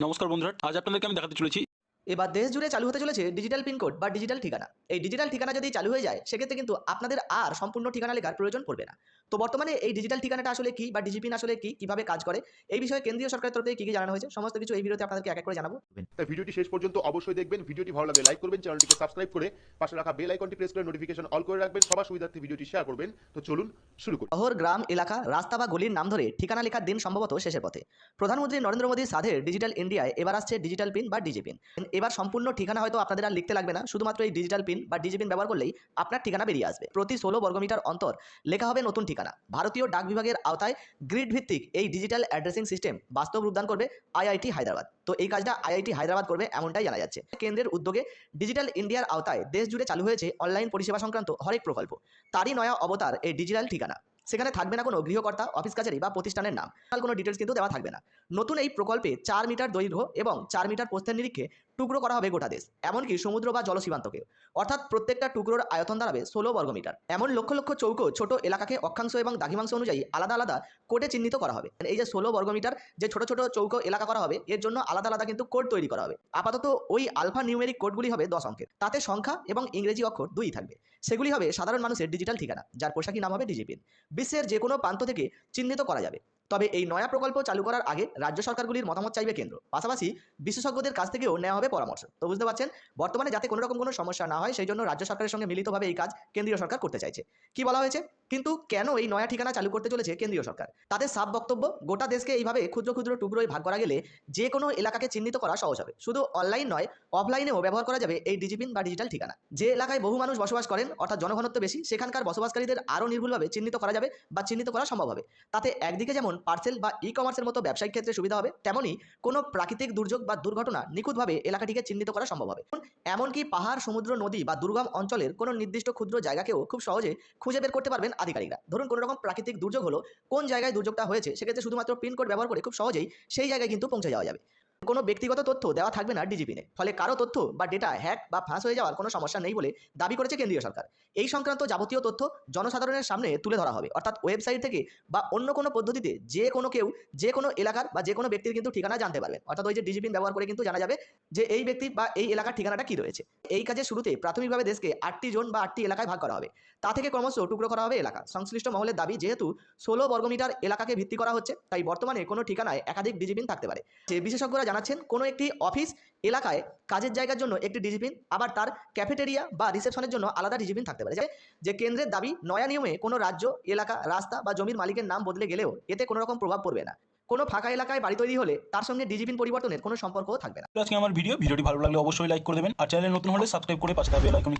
নমস্কার বন্ধুরা আজ আপনাদেরকে আমি দেখাতে চলেছি এবার দেশ জুড়ে চালু হতে চলেছে ডিজিটাল পিনকোড বা ডিজিটাল ঠিকানা। এই ডিজিটাল ঠিকানা যদি চালু হয়ে যায় সেক্ষেত্রে কিন্তু আপনাদের আর সম্পূর্ণ ঠিকানা লেখার প্রয়োজন পড়বে না। তো বর্তমানে এই ডিজিটাল ঠিকানাটা আসলে কি বা ডিজিপিন আসলে কি কীভাবে কাজ করে এই বিষয়ে কেন্দ্রীয় সরকারের তরফ থেকে কি কি জানানো হয়েছে সমস্ত কিছু এই ভিডিওতে আপনাদেরকে এক এক করে জানাব। তাই ভিডিওটি শেষ পর্যন্ত অবশ্যই দেখবেন ভিডিওটি ভালো লাগলে লাইক করবেন চ্যানেলটিকে সাবস্ক্রাইব করে পাশে রাখা বেল আইকনটি প্রেস করে নোটিফিকেশন অল করে রাখবেন সবার সুবিধার্থে ভিডিওটি শেয়ার করবেন। তো চলুন শুরু করি। শহর গ্রাম এলাকা রাস্তা বা গলির নাম ধরে ঠিকানা লেখার দিন সম্ভবত শেষের পথে। প্রধানমন্ত্রী নরেন্দ্র মোদীর সাধের ডিজিটাল ইন্ডিয়ায় এবার আসছে ডিজিটাল পিন বা ডিজি পিন এবার সম্পূর্ণ ঠিকানা হয়তো আপনাদের আর লিখতে লাগবে না, শুধুমাত্র এই ডিজিটাল পিন বা ডিজি পিন ব্যবহার করলেই আপনার ঠিকানা বেরিয়ে আসবে। প্রতি ষোলো বর্গমিটার অন্তর লেখা হবে নতুন ঠিকানা। ভারতীয় ডাক বিভাগের আওতায় গ্রিড ভিত্তিক এই ডিজিটাল অ্যাড্রেসিং সিস্টেম বাস্তব রূপদান করবে আইআইটি হায়দ্রাবাদ। তো এই কাজটা আইআইটি হায়দ্রাবাদ করবে এমনটাই জানা যাচ্ছে। কেন্দ্রের উদ্যোগে ডিজিটাল ইন্ডিয়ার আওতায় দেশ জুড়ে চালু হয়েছে অনলাইন পরিষেবা সংক্রান্ত হরেক প্রকল্প। তারই নয়া অবতার এই ডিজিটাল ঠিকানা। সেখানে থাকবে না কোনো গৃহকর্তা, অফিস কাছারি বা প্রতিষ্ঠানের নাম। কোনো ডিটেলস কিন্তু দেওয়া থাকবে না। নতুন এই প্রকল্পে চার মিটার দৈর্ঘ্য এবং চার মিটার প্রস্থের নিরিখে টুকরো করা হবে গোটা দেশ, এমনকি সমুদ্র বা জলসীমান্তকেও। অর্থাৎ প্রত্যেকটা টুকরোর আয়তন দাঁড়াবে ষোলো বর্গমিটার। এমন লক্ষ লক্ষ চৌকো ছোট এলাকাকে অক্ষাংশ এবং দাঘিমাংশ অনুযায়ী আলাদা আলাদা কোডে চিহ্নিত করা হবে। এই যে ষোলো বর্গমিটার যে ছোট ছোট চৌকো এলাকা করা হবে, এর জন্য আলাদা আলাদা কিন্তু কোড তৈরি করা হবে। আপাতত ওই আলফা নিউমেরিক কোডগুলি হবে দশ অঙ্কের। তাতে সংখ্যা এবং ইংরেজি অক্ষর দুই থাকবে। সেগুলি হবে সাধারণ মানুষের ডিজিটাল ঠিকানা, যার পোশাকি নাম হবে ডিজিপিন বিশ্বের যে কোনো প্রান্ত থেকে চিহ্নিত করা যাবে। তবে এই নয়া প্রকল্প চালু করার আগে রাজ্য সরকারগুলির মতামত চাইবে কেন্দ্র। পাশাপাশি বিশেষজ্ঞদের কাছ থেকেও নেওয়া হবে পরামর্শ। তো বুঝতে পারছেন, বর্তমানে যাতে কোনো রকম কোনো সমস্যা না হয়, সেই জন্য রাজ্য সরকারের সঙ্গে মিলিতভাবে এই কাজ কেন্দ্রীয় সরকার করতে চাইছে। কি বলা হয়েছে? কিন্তু কেন এই নয়া ঠিকানা চালু করতে চলেছে কেন্দ্রীয় সরকার? তাদের সাব বক্তব্য, গোটা দেশকে এইভাবে ক্ষুদ্র ক্ষুদ্র টুকরোয় ভাগ করা গেলে যে কোনো এলাকাকে চিহ্নিত করা সহজ হবে। শুধু অনলাইন নয়, অফলাইনেও ব্যবহার করা যাবে এই ডিজিপিন বা ডিজিটাল ঠিকানা। যে এলাকায় বহু মানুষ বসবাস করেন, অর্থাৎ জনঘনত্ব বেশি, সেখানকার বসবাসকারীদের আরও নির্ভুলভাবে চিহ্নিত করা যাবে বা চিহ্নিত করা সম্ভব হবে। তাতে একদিকে যেমন পার্সেল বা ই কমার্সের মতো ব্যবসায়িক ক্ষেত্রে সুবিধা হবে তেমনই কোনো প্রাকৃতিক দুর্যোগ বা দুর্ঘটনা নিখুঁতভাবে এলাকাটিকে চিহ্নিত করা সম্ভব হবে। এমনকি পাহাড়, সমুদ্র, নদী বা দুর্গম অঞ্চলের কোনো নির্দিষ্ট ক্ষুদ্র জায়গাকেও খুব সহজে খুঁজে বের করতে পারবেন আধিকারিকরা। ধরুন, কোনো রকম প্রাকৃতিক দুর্যোগ হলো, কোন জায়গায় দুর্যোগটা হয়েছে, সেক্ষেত্রে শুধুমাত্র পিনকোড ব্যবহার করে খুব সহজেই সেই জায়গায় কিন্তু পৌঁছে যাওয়া যাবে। কোনো ব্যক্তিগত তথ্য দেওয়া থাকবে না ডিজিপিনে ফলে কারও তথ্য বা ডেটা হ্যাক বা ফাঁস হয়ে যাওয়ার কোনো সমস্যা নেই বলে দাবি করেছে কেন্দ্রীয় সরকার। এই সংক্রান্ত যাবতীয় তথ্য জনসাধারণের সামনে তুলে ধরা হবে। অর্থাৎ ওয়েবসাইট থেকে বা অন্য কোনো পদ্ধতিতে যে কোনো কেউ, যে কোনো এলাকার বা যে কোনো ব্যক্তির কিন্তু ঠিকানা জানতে পারবেন। অর্থাৎ ওই যে ডিজিপিন ব্যবহার করে কিন্তু জানা যাবে যে এই ব্যক্তি বা এই এলাকার ঠিকানাটা কি রয়েছে। এই কাজে শুরুতে প্রাথমিকভাবে দেশকে আটটি জোন বা আটটি এলাকায় ভাগ করা হবে। তা থেকে ক্রমশ টুকরো করা হবে এলাকা। সংশ্লিষ্ট মহলের দাবি, যেহেতু ষোলো বর্গমিটার এলাকাকে ভিত্তি করা হচ্ছে, তাই বর্তমানে কোনো ঠিকানায় একাধিক ডিজিপিন থাকতে পারে। যে বিশেষজ্ঞরা জানাচ্ছেন, কোনো একটি অফিস এলাকায় কাজের জায়গার জন্য একটি ডিজিপিন আবার তার ক্যাফেটেরিয়া বা রিসেপশনের জন্য আলাদা ডিজিপিন থাকতে পারে। যে- কেন্দ্রের দাবি, নয়া নিয়মে কোনো রাজ্য, এলাকা, রাস্তা বা জমির মালিকের নাম বদলে গেলেও এতে কোনো রকম প্রভাব পড়বে না। কোনো ফাঁকা এলাকায় বাড়ি তৈরি হলে তার সঙ্গে ডিজিপিন পরিবর্তনের কোনো সম্পর্কও থাকবে না। আজকে আমার ভিডিও ভিডিওটি ভালো লাগলে অবশ্যই লাইক করে দেবেন। আর চ্যানেলে নতুন হলে সাবস্ক্রাইব করে পাশে আইকনে